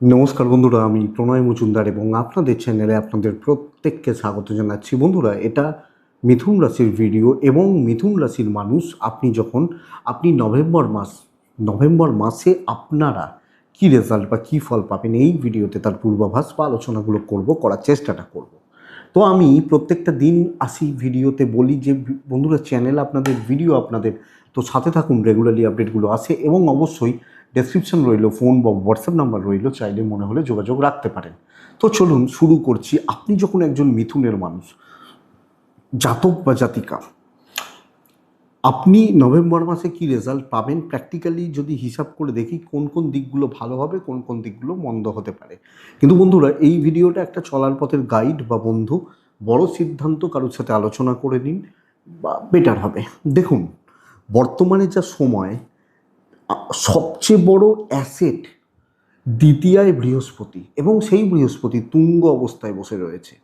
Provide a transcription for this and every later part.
নমস্কার বন্ধুরা, আমি প্রণয় মজুমদার এবং আপনাদের চ্যানেলে আপনাদের প্রত্যেককে স্বাগত জানাচ্ছি। বন্ধুরা, এটা মিথুন রাশির ভিডিও এবং মিথুন রাশির মানুষ, আপনি যখন, আপনি নভেম্বর মাস, নভেম্বর মাসে আপনারা কি রেজাল্ট বা কী ফল পাবেন, এই ভিডিওতে তার পূর্বাভাস বা আলোচনাগুলো করব, করার চেষ্টাটা করব। তো আমি প্রত্যেকটা দিন আসি ভিডিওতে বলি যে, বন্ধুরা চ্যানেল আপনাদের ভিডিও আপনাদের, তো সাথে থাকুন রেগুলারলি আপডেটগুলো আসে এবং অবশ্যই ডেসক্রিপশন রইল ফোন বা হোয়াটসঅ্যাপ নাম্বার রইল, চাইলে মনে হলে যোগাযোগ রাখতে পারেন। তো চলুন শুরু করছি, আপনি যখন একজন মিথুনের মানুষ, জাতক বা জাতিকা, আপনি নভেম্বর মাসে কি রেজাল্ট পাবেন? প্র্যাকটিক্যালি যদি হিসাব করে দেখি কোন কোন দিকগুলো ভালো হবে, কোন কোন দিকগুলো মন্দ হতে পারে। কিন্তু বন্ধুরা, এই ভিডিওটা একটা চলার পথের গাইড বা বন্ধু, বড় সিদ্ধান্ত কারোর সাথে আলোচনা করে নিন, বা বেটার হবে। দেখুন, বর্তমানে যা সময় সবচেয়ে বড় অ্যাসেট দ্বিতীয়ায় বৃহস্পতি এবং সেই বৃহস্পতি তুঙ্গ অবস্থায় বসে রয়েছে।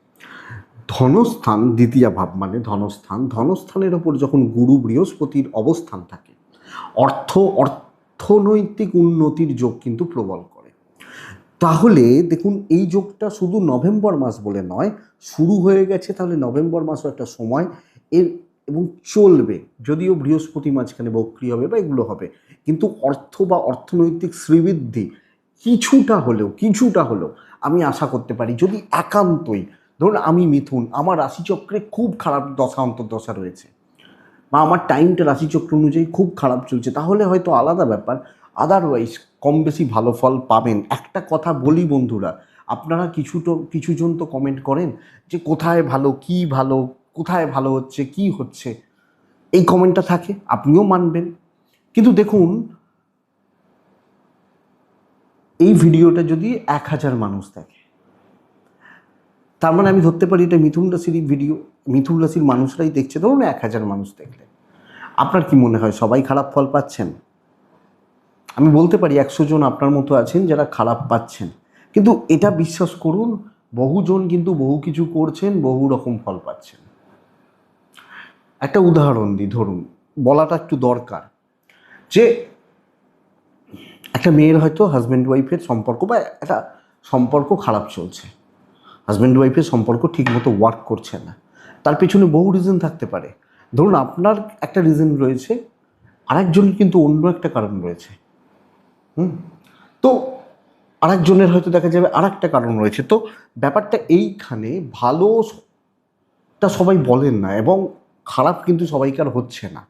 ধনস্থান, দ্বিতীয় ভাব মানে ধনস্থান। ধনস্থানের ওপর যখন গুরু বৃহস্পতির অবস্থান থাকে, অর্থ, অর্থনৈতিক উন্নতির যোগ কিন্তু প্রবল করে। তাহলে দেখুন, এই যোগটা শুধু নভেম্বর মাস বলে নয়, শুরু হয়ে গেছে তাহলে নভেম্বর মাসও একটা সময়। এর এবং চলবে, যদিও বৃহস্পতি মাঝখানে বক্রি হবে বা এগুলো হবে। কিন্তু অর্থ বা অর্থনৈতিক শ্রীবৃদ্ধি কিছুটা হলেও কিছুটা হলেও আমি আশা করতে পারি যদি একান্তই, ধরুন আমি মিথুন, আমার রাশিচক্রে খুব খারাপ দশা, অন্তর্দশা রয়েছে। বা আমার টাইমটা রাশিচক্র অনুযায়ী খুব খারাপ চলছে, তাহলে হয়তো আলাদা ব্যাপার। আদারওয়াইজ কম বেশি ভালো ফল পাবেন। একটা কথা বলি বন্ধুরা, আপনারা কিছু তো কিছুজন তো কমেন্ট করেন যে কোথায় ভালো, কি ভালো কোথায় ভালো হচ্ছে, কি হচ্ছে, এই কমেন্টটা থাকে, আপনিও মানবেন। কিন্তু দেখুন, এই ভিডিওটা যদি এক হাজার মানুষ দেখে, তার মানে আমি ধরতে পারি এটা মিথুন রাশির ভিডিও, মিথুন রাশির মানুষরাই দেখছে, ধরুন এক হাজার মানুষ দেখলে। আপনার কি মনে হয়, সবাই খারাপ ফল পাচ্ছেন? আমি বলতে পারি একশো জন আপনার মতো আছেন যারা খারাপ পাচ্ছেন। কিন্তু এটা বিশ্বাস করুন, বহুজন কিন্তু বহু কিছু করছেন, বহু রকম ফল পাচ্ছেন। একটা উদাহরণ দিই, ধরুন, বলাটা একটু দরকার। যে একটা মেয়ের হয়তো হাজব্যান্ড ওয়াইফের সম্পর্ক বা একটা সম্পর্ক খারাপ চলছে। হাজব্যান্ড ওয়াইফের সম্পর্ক ঠিকমতো ওয়ার্ক করছে না। তার পেছনে বহু রিজন থাকতে পারে। ধরুন, আপনার একটা রিজন রয়েছে, আরেকজনের কিন্তু অন্য একটা কারণ রয়েছে। হুম? তো আরেকজনের হয়তো দেখা যাবে আর একটা কারণ রয়েছে। তো ব্যাপারটা এইখানে ভালোটা সবাই বলেন না এবং খারাপ কিন্তু সবাইকার হচ্ছে না।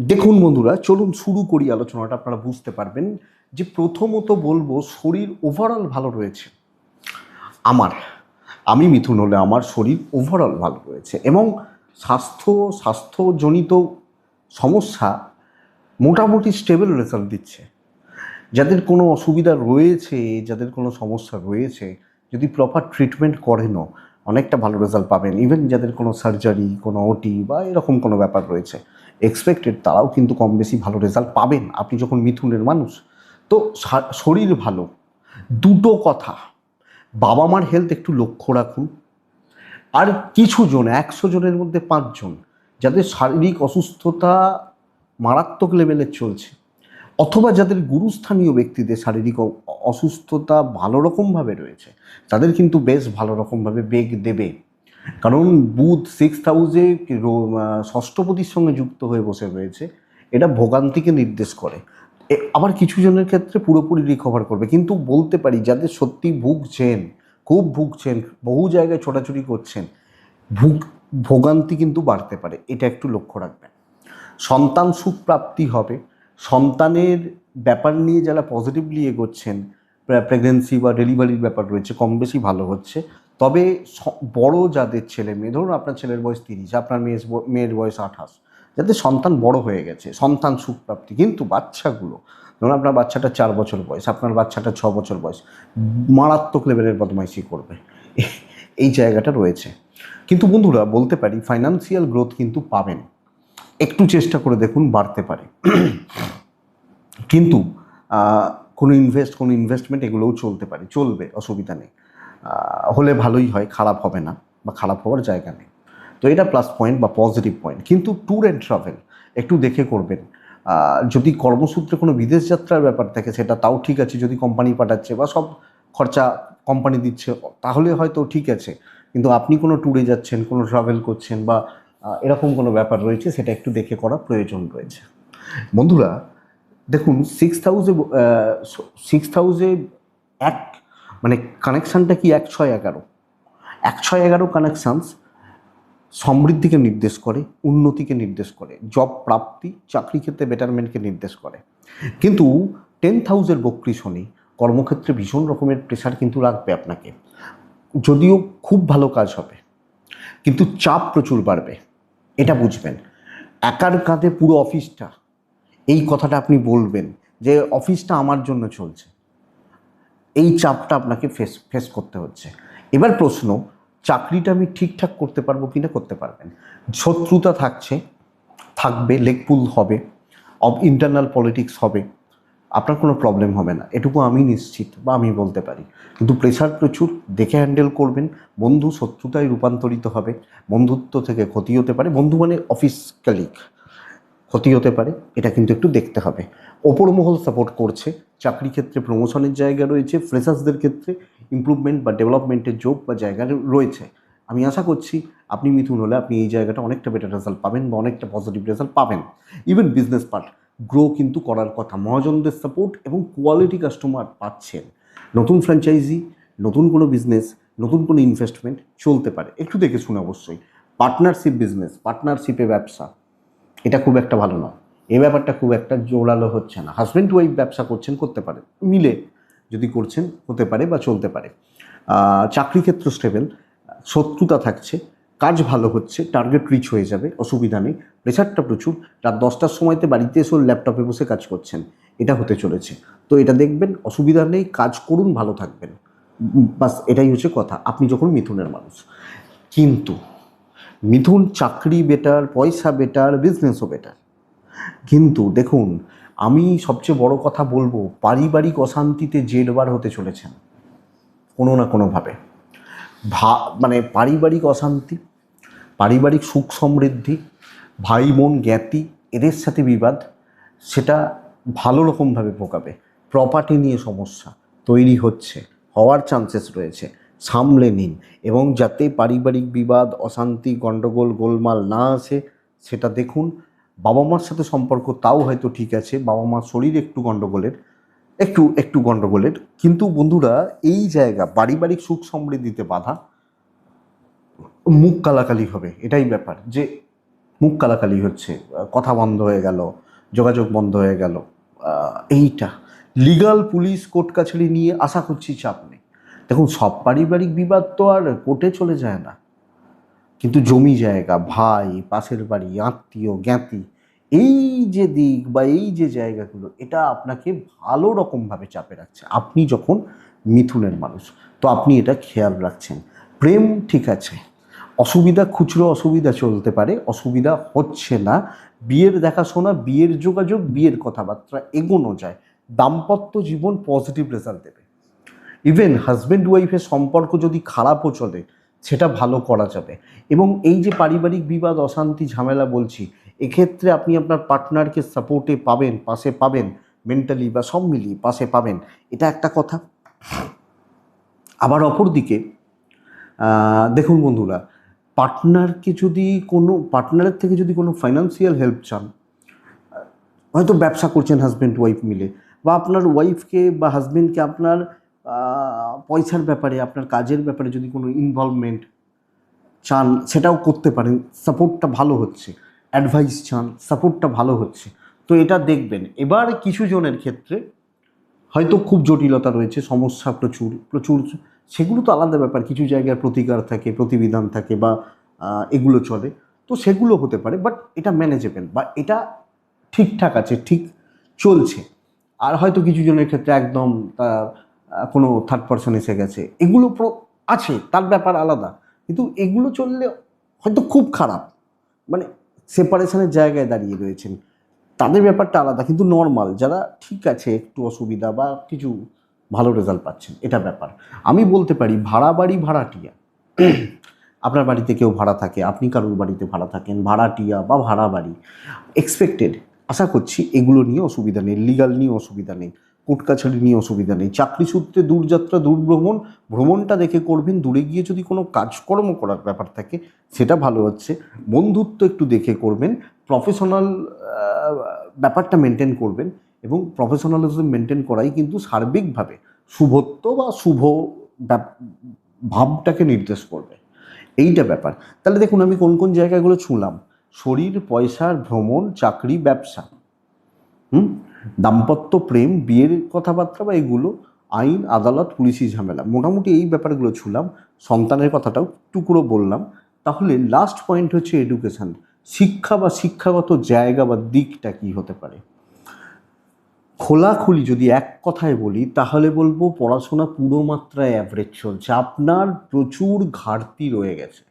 দেখুন বন্ধুরা, চলুন শুরু করি আলোচনাটা, আপনারা বুঝতে পারবেন যে প্রথমত বলব, শরীর ওভারঅল ভালো রয়েছে। আমার, আমি মিথুন হলে আমার শরীর ওভারঅল ভালো রয়েছে এবং স্বাস্থ্য, স্বাস্থ্যজনিত সমস্যা মোটামুটি স্টেবল রেজাল্ট দিচ্ছে। যাদের কোনো অসুবিধা রয়েছে, যাদের কোনো সমস্যা রয়েছে, যদি প্রপার ট্রিটমেন্ট করেনও অনেকটা ভালো রেজাল্ট পাবেন। ইভেন যাদের কোনো সার্জারি কোনো ওটি বা এরকম কোনো ব্যাপার রয়েছে এক্সপেক্টেড তারাও কিন্তু কম বেশি ভালো রেজাল্ট পাবেন। আপনি যখন মিথুনের মানুষ, তো শরীর ভালো। দুটো কথা, বাবা মার হেলথ একটু লক্ষ্য রাখুন। আর কিছু জন, একশো জনের মধ্যে পাঁচজন, যাদের শারীরিক অসুস্থতা মারাত্মক লেভেলের চলছে অথবা যাদের গুরুস্থানীয় ব্যক্তিদের শারীরিক অসুস্থতা ভালো রকমভাবে রয়েছে, তাদের কিন্তু বেশ ভালো রকমভাবে বেগ দেবে। কারণ বুধ সিক্স হাউসে ষষ্ঠপতির সঙ্গে যুক্ত হয়ে বসে রয়েছে, এটা ভোগান্তিকে নির্দেশ করে। আবার কিছু জনের ক্ষেত্রে পুরোপুরি রিকভার করবে। কিন্তু বলতে পারি, যাদের সত্যি ভুগছেন, খুব ভুগছেন, বহু জায়গায় ছোটাছুটি করছেন, ভুগ, ভোগান্তি কিন্তু বাড়তে পারে। এটা একটু লক্ষ্য রাখবেন। সন্তান সুখ প্রাপ্তি হবে। সন্তানের ব্যাপার নিয়ে যারা পজিটিভলি এগোচ্ছেন প্রেগনেন্সি বা ডেলিভারির ব্যাপার রয়েছে, কম বেশি ভালো হচ্ছে। তবে বড় যাদের ছেলে মেয়ে, ধরুন আপনার ছেলের বয়স তিরিশ, আপনার মেয়ের মেয়ের বয়স আঠাশ, যাদের সন্তান বড় হয়ে গেছে, সন্তান সুখপ্রাপ্তি, কিন্তু বাচ্চাগুলো, ধরুন আপনার বাচ্চাটা চার বছর বয়স, আপনার বাচ্চাটা ছ বছর বয়স, মারাত্মক লেভেলের বদমাইশি করবে। এই জায়গাটা রয়েছে। কিন্তু বন্ধুরা, বলতে পারি ফাইন্যান্সিয়াল গ্রোথ কিন্তু পাবেন। একটু চেষ্টা করে দেখুন, বাড়তে পারে। কিন্তু কোনো ইনভেস্ট কোনো ইনভেস্টমেন্ট এগুলোও চলতে পারে, চলবে, অসুবিধা নেই। হলে ভালোই হয়, খারাপ হবে না, বা খারাপ হওয়ার জায়গা নেই। তো এটা প্লাস পয়েন্ট বা পজিটিভ পয়েন্ট কিন্তু ট্যুর অ্যান্ড ট্রাভেল একটু দেখে করবেন। যদি কর্মসূত্রে কোনো বিদেশ যাত্রার ব্যাপার থাকে, সেটা তাও ঠিক আছে, যদি কোম্পানি পাঠাচ্ছে বা সব খরচা কোম্পানি দিচ্ছে, তাহলে হয়তো ঠিক আছে। কিন্তু আপনি কোনো ট্যুরে যাচ্ছেন, কোনো ট্রাভেল করছেন বা এরকম কোনো ব্যাপার রয়েছে, সেটা একটু দেখে করা প্রয়োজন রয়েছে। বন্ধুরা, দেখুন সিক্স থাউজে সিক্স থাউজে এক মানে কানেকশানটা কি এক ছয় এগারো? এক ছয় এগারো কানেকশানস সমৃদ্ধিকে নির্দেশ করে, উন্নতিকে নির্দেশ করে জব প্রাপ্তি, চাকরি ক্ষেত্রে বেটারমেন্টকে নির্দেশ করে। কিন্তু টেন থাউজেন্ড বক্রি শনি কর্মক্ষেত্রে ভীষণ রকমের প্রেশার কিন্তু রাখবে আপনাকে। যদিও খুব ভালো কাজ হবে, কিন্তু চাপ প্রচুর বাড়বে। এটা বুঝবেন। একার কাঁধে পুরো অফিসটা, এই কথাটা আপনি বলবেন যে অফিসটা আমার জন্য চলছে। এই চাপটা আপনাকে ফেস ফেস করতে হচ্ছে। এবার প্রশ্ন, চাকরিটা আমি ঠিকঠাক করতে পারব কি না করতে পারবেন? শত্রুতা থাকছে, থাকবে লেগপুল হবে, অব ইন্টারনাল পলিটিক্স হবে। আপনার কোনো প্রবলেম হবে না। এটুকু আমি নিশ্চিত বা আমি বলতে পারি। কিন্তু প্রেশার প্রচুর, দেখে হ্যান্ডেল করবেন। বন্ধু শত্রুতায় রূপান্তরিত হবে। বন্ধুত্ব থেকে ক্ষতি হতে পারে। বন্ধু মানে অফিস কালিক ক্ষতি হতে পারে, এটা কিন্তু একটু দেখতে হবে। ওপর মহল সাপোর্ট করছে। চাকরি ক্ষেত্রে প্রমোশনের জায়গা রয়েছে। ফ্রেশার্সদের ক্ষেত্রে ইমপ্রুভমেন্ট বা ডেভেলপমেন্টের যোগ বা জায়গা রয়েছে। আমি আশা করছি আপনি মিথুন হলে আপনি এই জায়গাটা অনেকটা বেটার রেজাল্ট পাবেন বা অনেকটা পজিটিভ রেজাল্ট পাবেন। ইভেন বিজনেস পার্ট গ্রো কিন্তু করার কথা। মহাজনদের সাপোর্ট এবং কোয়ালিটি কাস্টমার পাচ্ছেন। নতুন ফ্র্যাঞ্চাইজি নতুন কোনো বিজনেস নতুন কোনো ইনভেস্টমেন্ট চলতে পারে। একটু দেখে শুনে অবশ্যই। পার্টনারশিপ বিজনেস পার্টনারশিপে ব্যবসা, এটা খুব একটা ভালো নয়। এ ব্যাপারটা খুব একটা জোরালো হচ্ছে না। হাজব্যান্ড ওয়াইফ ব্যবসা করছেন, করতে পারে। মিলে যদি করছেন, হতে পারে বা চলতে পারে। চাকরি ক্ষেত্র স্টেবেল শত্রুতা থাকছে। কাজ ভালো হচ্ছে টার্গেট রিচ হয়ে যাবে, অসুবিধা নেই। প্রেশারটা প্রচুর। রাত দশটার সময়তে বাড়িতে এসে ল্যাপটপে বসে কাজ করছেন। এটা হতে চলেছে। তো এটা দেখবেন, অসুবিধা নেই, কাজ করুন, ভালো থাকবেন। বাস এটাই হচ্ছে কথা। আপনি যখন মিথুনের মানুষ। কিন্তু মিথুন চাকরি বেটার পয়সা বেটার বিজনেসও বেটার কিন্তু দেখুন, আমি সবচেয়ে বড় কথা বলব, পারিবারিক অশান্তিতে জেরবার হতে চলেছেন। কোনো না কোনোভাবে। ভা মানে পারিবারিক অশান্তি পারিবারিক সুখ সমৃদ্ধি, ভাই বোন জ্ঞাতি, এদের সাথে বিবাদ, সেটা ভালো রকমভাবে ভোগাবে। প্রপার্টি নিয়ে সমস্যা তৈরি হচ্ছে, হওয়ার চান্সেস রয়েছে, সামলে নিন এবং যাতে পারিবারিক বিবাদ, অশান্তি গণ্ডগোল গোলমাল না আসে, সেটা দেখুন। বাবা মার সাথে সম্পর্ক তাও হয়তো ঠিক আছে, বাবা মার শরীর একটু গণ্ডগোলের একটু একটু গণ্ডগোলের কিন্তু বন্ধুরা, এই জায়গা পারিবারিক সুখ সমৃদ্ধিতে বাধা মুখ কালাকালি হবে, এটাই ব্যাপার। যে মুখ কালাকালি হচ্ছে, কথা বন্ধ হয়ে গেল, যোগাযোগ বন্ধ হয়ে গেল এইটা। লিগাল পুলিশ কোর্ট কাছারি নিয়ে আশা করছি চাপ নেই। দেখুন, সব পারিবারিক বিবাদ তো আর কোর্টে চলে যায় না। কিন্তু জমি জায়গা, ভাই, পাশের বাড়ি, আত্মীয়, জ্ঞাতি, এই যে দিক বা এই যে জায়গাগুলো, এটা আপনাকে ভালো রকমভাবে চাপে রাখছে। আপনি যখন মিথুনের মানুষ, তো আপনি এটা খেয়াল রাখছেন। প্রেম ঠিক আছে অসুবিধা খুচরো অসুবিধা চলতে পারে, অসুবিধা হচ্ছে না। বিয়ের দেখাশোনা, বিয়ের যোগাযোগ, বিয়ের কথাবার্তা এগোনো যায়। দাম্পত্য জীবন পজিটিভ রেজাল্ট দেবে। ইভেন হাজব্যান্ড ওয়াইফের সম্পর্ক যদি খারাপও চলে, সেটা ভালো করা যাবে। এবং এই যে পারিবারিক বিবাদ, অশান্তি, ঝামেলা বলছি, এক্ষেত্রে আপনি আপনার পার্টনারকে সাপোর্টে পাবেন, পাশে পাবেন মেন্টালি বা সব মিলিয়ে পাশে পাবেন, এটা একটা কথা। আবার অপরদিকে দেখুন বন্ধুরা পার্টনারকে যদি কোনো, পার্টনারের থেকে যদি কোনো ফাইন্যান্সিয়াল হেল্প চান, হয়তো ব্যবসা করছেন হাজব্যান্ড ওয়াইফ মিলে, বা আপনার ওয়াইফকে বা হাজব্যান্ডকে আপনার পয়সার ব্যাপারে, আপনার কাজের ব্যাপারে যদি কোনো ইনভলভমেন্ট চান, সেটাও করতে পারেন। সাপোর্টটা ভালো হচ্ছে। অ্যাডভাইস চান সাপোর্টটা ভালো হচ্ছে। তো এটা দেখবেন। এবার কিছু জনের ক্ষেত্রে হয়তো খুব জটিলতা রয়েছে, সমস্যা প্রচুর প্রচুর সেগুলো তো আলাদা ব্যাপার। কিছু জায়গায় প্রতিকার থাকে, প্রতিবিধান থাকে বা এগুলো চলে। তো সেগুলো হতে পারে বাট এটা ম্যানেজেবল বা এটা ঠিকঠাক আছে, ঠিক চলছে। আর হয়তো কিছু জনের ক্ষেত্রে একদম তার কোনো থার্ড পার্সন এসে গেছে। এগুলো আছে, তার ব্যাপার আলাদা। কিন্তু এগুলো চললে হয়তো খুব খারাপ। মানে সেপারেশনের জায়গায় দাঁড়িয়ে রয়েছেন। তাদের ব্যাপারটা আলাদা, কিন্তু নর্মাল যারা ঠিক আছে, একটু অসুবিধা বা কিছু ভালো রেজাল্ট পাচ্ছেন, এটা ব্যাপার। আমি বলতে পারি, ভাড়া বাড়ি ভাড়াটিয়া আপনার বাড়িতে কেউ ভাড়া থাকে, আপনি কারোর বাড়িতে ভাড়া থাকেন ভাড়াটিয়া বা ভাড়া বাড়ি। এক্সপেক্টেড আশা করছি এগুলো নিয়ে অসুবিধা নেই লিগাল নিয়ে অসুবিধা নেই। কোর্ট কাছারি নিয়ে অসুবিধা নেই। চাকরি সূত্রে দূরযাত্রা, দূরভ্রমণ, ভ্রমণটা দেখে করবেন। দূরে গিয়ে যদি কোনো কাজকর্ম করার ব্যাপার থাকে, সেটা ভালো হচ্ছে। বন্ধুত্ব একটু দেখে করবেন। প্রফেশনাল ব্যাপারটা মেনটেন করবেন এবং প্রফেশনালিজম মেনটেন করাই কিন্তু সার্বিকভাবে শুভত্ব বা শুভ ভাবটাকে নির্দেশ করবে। এইটা ব্যাপার। তাহলে দেখুন, আমি কোন কোন জায়গাগুলো ছুঁলাম? শরীর, পয়সার ভ্রমণ, চাকরি, ব্যবসা। হুম? দাম্পত্য প্রেম, বিয়ের কথাবার্তা বা এগুলো আইন, আদালত, পুলিশি ঝামেলা। মোটামুটি এই ব্যাপারগুলো ছুলাম। সন্তানের কথাটাও টুকরো বললাম। তাহলে লাস্ট পয়েন্ট হচ্ছে এডুকেশন শিক্ষা বা শিক্ষাগত জায়গা বা দিকটা কি হতে পারে? খোলাখুলি যদি এক কথায় বলি, তাহলে বলব পড়াশোনা পুরো মাত্রায় অ্যাভারেজ চলছে। আপনার প্রচুর ঘাটতি রয়ে গেছে।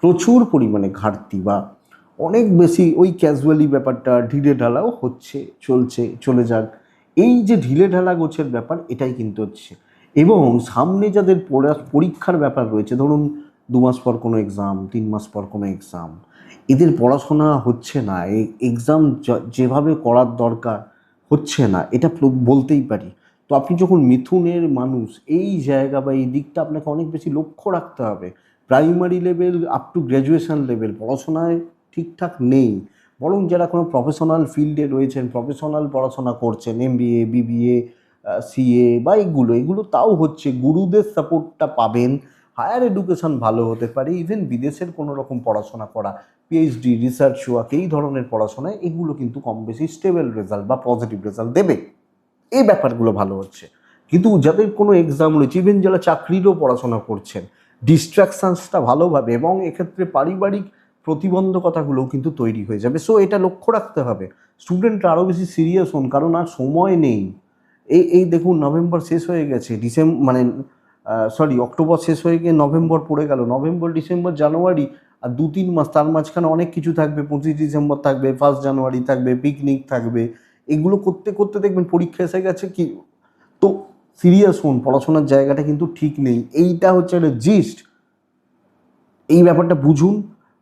প্রচুর পরিমাণে ঘাটতি বা অনেক বেশি ওই ক্যাজুয়ালি ব্যাপারটা ঢিলে ঢালাও হচ্ছে, চলছে, চলে যাক। এই যে ঢিলে ঢালা গোছের ব্যাপার, এটাই কিন্তু হচ্ছে। এবং সামনে যাদের পরীক্ষার ব্যাপার রয়েছে, ধরুন দু মাস পর কোনো এক্সাম তিন মাস পর কোনো এক্সাম এদের পড়াশোনা হচ্ছে না এই এক্সাম যেভাবে করার দরকার হচ্ছে না, এটা বলতেই পারি। তো আপনি যখন মিথুনের মানুষ, এই জায়গা বা এই দিকটা আপনাকে অনেক বেশি লক্ষ্য রাখতে হবে। Primary level up to graduation level পড়াশোনায় ঠিকঠাক নেই। বরং যারা কোনো প্রফেশনাল ফিল্ডে রয়েছেন প্রফেশনাল পড়াশোনা করছেন এম বিএ বিবিএ সিএ বা এগুলো এগুলো তাও হচ্ছে গুরুদের সাপোর্টটা পাবেন। হায়ার এডুকেশন ভালো হতে পারে ইভেন বিদেশের কোনো রকম পড়াশোনা করা পিএইচডি রিসার্চ ওয়ার্ক এই ধরনের পড়াশোনায় এগুলো কিন্তু কম বেশি স্টেবল রেজাল্ট বা পজিটিভ রেজাল্ট দেবে। এই ব্যাপারগুলো ভালো হচ্ছে। কিন্তু যাদের কোনো এক্সাম রয়েছে ইভেন যারা চাকরিরও পড়াশোনা করছেন ডিস্ট্রাকশানসটা ভালোভাবে এবং এক্ষেত্রে পারিবারিক প্রতিবন্ধকতাগুলোও কিন্তু তৈরি হয়ে যাবে। সো এটা লক্ষ্য রাখতে হবে। স্টুডেন্টরা আরও বেশি সিরিয়াস হন, কারণ আর সময় নেই। এই এই দেখুন নভেম্বর শেষ হয়ে গেছে ডিসেম্বর মানে সরি অক্টোবর শেষ হয়ে গিয়ে নভেম্বর পড়ে গেল। নভেম্বর ডিসেম্বর জানুয়ারি আর দু তিন মাস, তার মাঝখানে অনেক কিছু থাকবে। পঁচিশ ডিসেম্বর থাকবে ফার্স্ট জানুয়ারি থাকবে পিকনিক থাকবে। এগুলো করতে করতে দেখবেন পরীক্ষা এসে গেছে কি, তো সিরিয়াস হন, পড়াশোনার জায়গাটা কিন্তু ঠিক নেই। এইটা হচ্ছে একটা জিস্ট এই ব্যাপারটা বুঝুন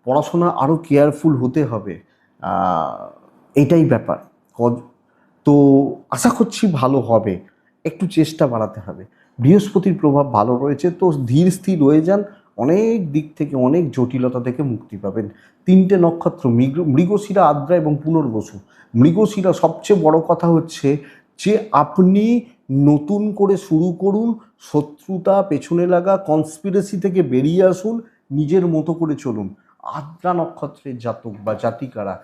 পড়াশোনা আরও কেয়ারফুল হতে হবে এটাই ব্যাপার। তো আশা করছি ভালো হবে, একটু চেষ্টা বাড়াতে হবে। বৃহস্পতির প্রভাব ভালো রয়েছে, তো ধীর স্থির রয়ে যান, অনেক দিক থেকে অনেক জটিলতা থেকে মুক্তি পাবেন। তিনটে নক্ষত্র, মৃগ, মৃগশিরা, আদ্রা এবং পুনর্বসু। মৃগশিরা সবচেয়ে বড় কথা হচ্ছে যে আপনি নতুন করে শুরু করুন, শত্রুতা পেছনে লাগা কনস্পিরেসি থেকে বেরিয়ে আসুন, নিজের মতো করে চলুন। আদ্রা নক্ষত্রের জাতক বা জাতিকারা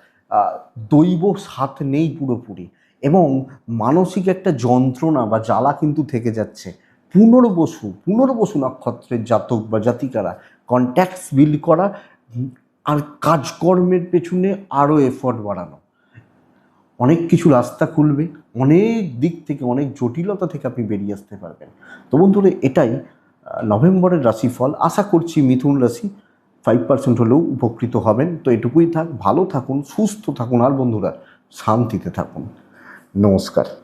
দৈব সাথ নেই পুরোপুরি এবং মানসিক একটা যন্ত্রণা বা জ্বালা কিন্তু থেকে যাচ্ছে। পুনর্বসু পুনর্বসু নক্ষত্রের জাতক বা জাতিকারা কন্ট্যাক্টস বিল্ড করা আর কাজকর্মের পেছনে আরও এফর্ট বাড়ানো। অনেক কিছু রাস্তা খুলবে, অনেক দিক থেকে, অনেক জটিলতা থেকে আপনি বেরিয়ে আসতে পারবেন। তো বন্ধুরা, এটাই নভেম্বরের রাশিফল। আশা করছি মিথুন রাশি ফাইভ পার্সেন্ট হলেও উপকৃত হবেন। তো এটুকুই থাক, ভালো থাকুন, সুস্থ থাকুন, আর বন্ধুরা, শান্তিতে থাকুন। নমস্কার।